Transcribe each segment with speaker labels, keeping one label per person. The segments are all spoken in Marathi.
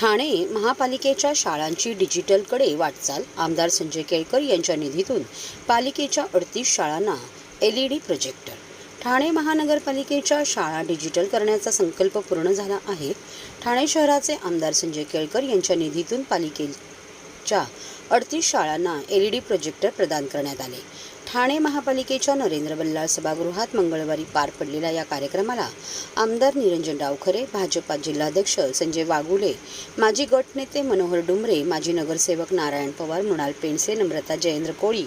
Speaker 1: ठाणे महापालिकेच्या शाळांची डिजिटलकडे वाटचाल. आमदार संजय केळकर यांच्या निधीतून पालिकेच्या अडतीस शाळांना L E D projector. Thane महानगरपालिकेच्या शाळा डिजिटल करण्याचा संकल्प पूर्ण झाला आहे. ठाणे शहराचे आमदार संजय केळकर यांच्या निधीतून पालिकेच्या अडतीस शाळांना एल ई डी प्रोजेक्टर प्रदान करण्यात आले. ठाणे महापालिकेच्या नरेंद्र बल्लाळ सभागृहात मंगळवारी पार पडलेल्या या कार्यक्रमाला आमदार निरंजन डावखरे भाजपा जिल्हाध्यक्ष संजय वाघुले माजी गटनेते मनोहर डुमरे माजी नगरसेवक नारायण पवार मृणाल पेंडसे नम्रता जयेंद्र कोळी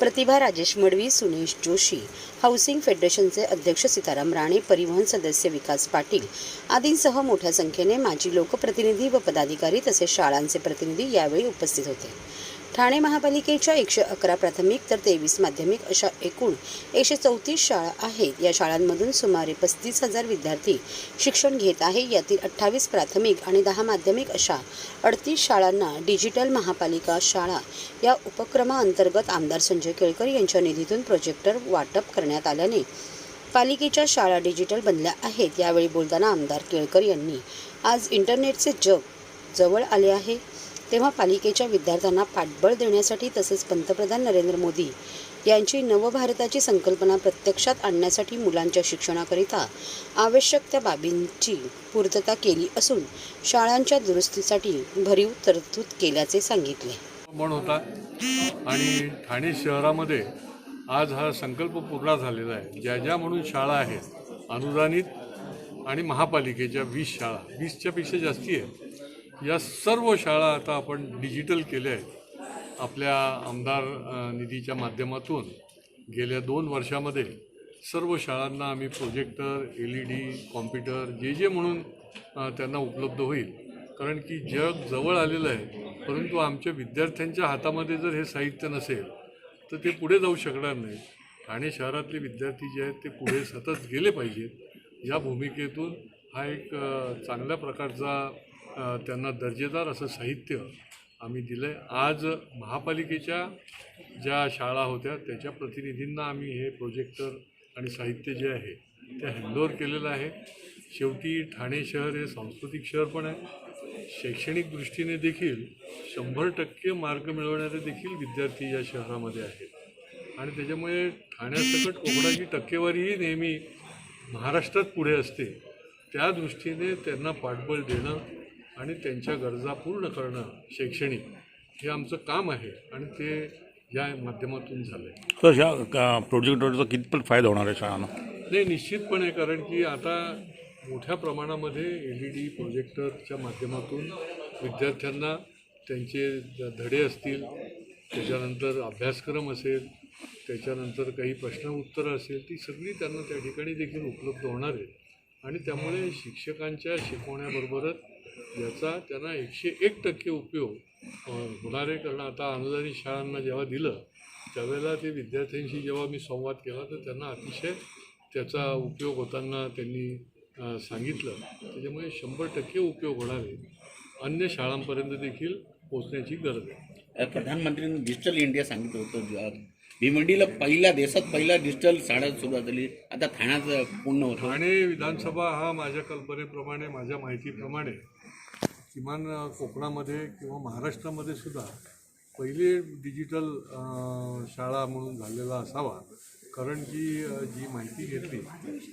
Speaker 1: प्रतिभा राजेश मडवी सुनेश जोशी हाऊसिंग फेडरेशनचे अध्यक्ष सीताराम राणे परिवहन सदस्य विकास पाटील आदींसह मोठ्या संख्येने माजी लोकप्रतिनिधी व पदाधिकारी तसेच शाळांचे प्रतिनिधी यावेळी उपस्थित होते. ठाणे महापालिकेच्या एकशे अकरा प्राथमिक तर तेवीस माध्यमिक अशा एकूण एकशे चौतीस शाळा आहेत. या शाळांमधून सुमारे पस्तीस हजार विद्यार्थी शिक्षण घेत आहे. यातील अठ्ठावीस प्राथमिक आणि दहा माध्यमिक अशा अडतीस शाळांना डिजिटल महापालिका शाळा या उपक्रमाअंतर्गत आमदार संजय केळकर यांच्या निधीतून प्रोजेक्टर वाटप करण्यात आल्याने पालिकेच्या शाळा डिजिटल बनल्या आहेत. यावेळी बोलताना आमदार केळकर यांनी आज इंटरनेटचे जग जवळ आले आहे. तेव्हा पालिकेच्या विद्यार्थ्यांना पाठबळ देण्यासाठी तसेच पंतप्रधान नरेंद्र मोदी यांची नवभारताची संकल्पना प्रत्यक्षात आणण्यासाठी मुलांच्या शिक्षणाकरिता आवश्यक त्या बाबींची पूर्तता केली असून शाळांच्या दुरुस्तीसाठी भरीव तरतूद केल्याचे सांगितले.
Speaker 2: होता. आणि ठाणे शहरामध्ये आज हा संकल्प पूर्ण झालेला आहे. ज्या ज्या म्हणून शाळा आहेत अनुदानित आणि महापालिकेच्या वीस शाळा वीसच्या पेक्षा जास्ती आहेत या सर्व शाळा आता आपण डिजिटल केल्या आहेत. आपल्या आमदार निधीच्या माध्यमातून गेल्या दोन वर्षामध्ये सर्व शाळांना आम्ही projector L E D computer जे जे म्हणून त्यांना उपलब्ध होईल. कारण की जग जवळ आलेलं आहे परंतु आमच्या विद्यार्थ्यांच्या हातामध्ये जर हे साहित्य नसेल तर ते पुढे जाऊ शकणार नाही. ठाणे शहरातले विद्यार्थी जे आहेत ते पुढे सतत गेले पाहिजेत. या भूमिकेतून हा एक चांगल्या प्रकारचा त्यांना दर्जेदार असं साहित्य आम्ही दिलं आहे आज महापालिकेच्या ज्या शाळा होत्या त्याच्या प्रतिनिधींना आम्ही हे प्रोजेक्टर आणि साहित्य जे आहे ते हँडओव्हर केलेलं आहे. शेवटी ठाणे शहर हे सांस्कृतिक शहर पण आहे. शैक्षणिक दृष्टीने देखील शंभर टक्के मार्क मिळवणारे देखील विद्यार्थी या शहरामध्ये आहेत. आणि त्याच्यामुळे ठाण्यासकट कोकणाची टक्केवारीही नेहमी महाराष्ट्रात पुढे असते. त्या दृष्टीने त्यांना पाठबळ देणं आणि त्यांच्या गरजा पूर्ण करणं शैक्षणिक हे आमचं काम आहे आणि ते या माध्यमातून झालं आहे
Speaker 3: तर ह्या प्रोजेक्टवरचा कितपत फायदा होणार आहे शाळांना?
Speaker 2: नाही निश्चितपणे कारण की आता मोठ्या प्रमाणामध्ये एल ई डी प्रोजेक्टरच्या माध्यमातून विद्यार्थ्यांना त्यांचे धडे असतील त्याच्यानंतर अभ्यासक्रम असेल त्याच्यानंतर काही प्रश्न उत्तरं असेल ती सगळी त्यांना त्या ठिकाणी देखील उपलब्ध होणार आहे. आणि त्यामुळे शिक्षकांच्या शिकवण्याबरोबरच याचा त्यांना एकशे एक टक्के उपयोग अ, होणार आहे कारण आता अनुदानित शाळांना जेव्हा दिलं त्यावेळेला ते विद्यार्थ्यांशी जेव्हा मी संवाद केला तर त्यांना अतिशय त्याचा उपयोग होताना त्यांनी सांगितलं. त्याच्यामुळे शंभर टक्के उपयोग होणार आहे अन्य शाळांपर्यंत देखील पोचण्याची गरज आहे.
Speaker 4: प्रधानमंत्र्यांनी डिजिटल इंडिया सांगितलं होतं. भिवंडीला पहिल्या देशात पहिला डिजिटल शाळा सुरुवात झाली. आता ठाण्याचं पूर्ण होतं.
Speaker 2: ठाणे विधानसभा हा माझ्या कल्पनेप्रमाणे माझ्या माहितीप्रमाणे किमान कोकणामध्ये किंवा महाराष्ट्रामध्ये सुद्धा पहिले डिजिटल शाळा म्हणून झालेला असावा. कारण की जी माहिती घेतली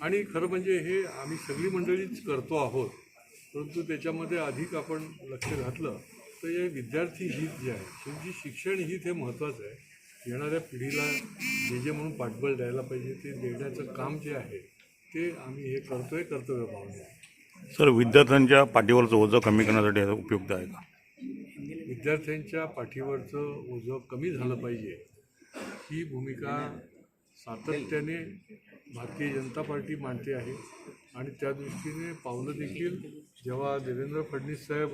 Speaker 2: आणि खरं म्हणजे हे आम्ही सगळी मंडळीच करतो आहोत. परंतु त्याच्यामध्ये अधिक आपण लक्ष घातलं तर हे विद्यार्थी हित जे आहे त्यांची शिक्षण हित हे महत्त्वाचं आहे. येणाऱ्या पिढीला जे जे म्हणून पाठबळ द्यायला पाहिजे ते देण्याचं काम जे आहे ते आम्ही हे करतोय कर्तव्य भावने
Speaker 3: सर विद्यार्थ्यांच्या पाठीवरचं ओझं कमी करण्यासाठी उपयुक्त आहे का?
Speaker 2: विद्यार्थ्यांच्या पाठीवरचं ओझं कमी झालं पाहिजे. ही भूमिका सातत्याने भारतीय जनता पार्टी मांडते आहे आणि त्या दृष्टीने पावलं देखील जेव्हा देवेंद्र फडणवीस साहेब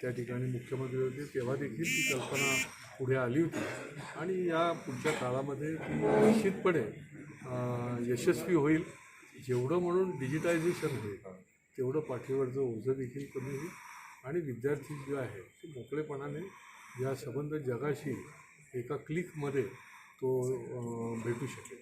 Speaker 2: त्या ठिकाणी मुख्यमंत्री होते तेव्हा देखील ती कल्पना पुढे आली होती. आणि या पुढच्या काळामध्ये ती निश्चितपणे यशस्वी होईल. जेवढं म्हणून डिजिटायझेशन होईल. तेवढं पाठीवरचं ओझं देखील कमी होईल. आणि विद्यार्थी जे आहे ते मोकळेपणाने या संबंध जगाशी एका क्लिकमध्ये तो भेटू शकेल.